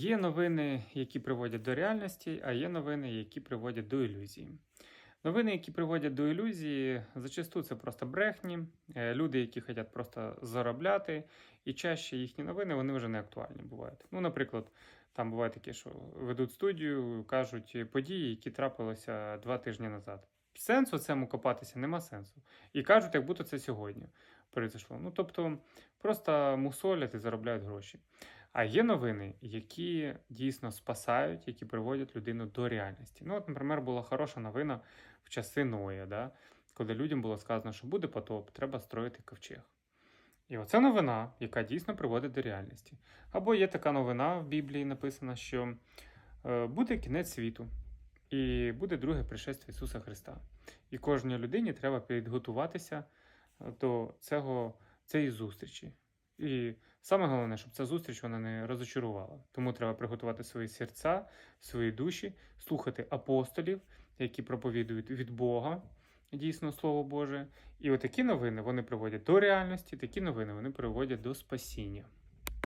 Є новини, які приводять до реальності, а є новини, які приводять до ілюзії. Новини, які приводять до ілюзії, зачасту це просто брехні, е, люди, які хочуть просто заробляти, і чаще їхні новини вони вже не актуальні бувають. Ну, наприклад, там буває таке, що ведуть студію, кажуть події, які трапилися два тижні назад. Сенсу цьому копатися нема сенсу. І кажуть, як будто це сьогодні произошло. Ну тобто, просто мусолять і заробляють гроші. А є новини, які дійсно спасають, які приводять людину до реальності. Ну, от, наприклад, була хороша новина в часи Ноя, да? коли людям було сказано, що буде потоп, треба строїти ковчег. І оце новина, яка дійсно приводить до реальності. Або є така новина в Біблії написана, що е, буде кінець світу, і буде друге пришестя Ісуса Христа. І кожній людині треба підготуватися е, до цього, цієї зустрічі. І саме головне, щоб ця зустріч вона не розочарувала. Тому треба приготувати свої серця, свої душі, слухати апостолів, які проповідують від Бога, дійсно Слово Боже. І отакі новини вони приводять до реальності, такі новини вони приводять до спасіння.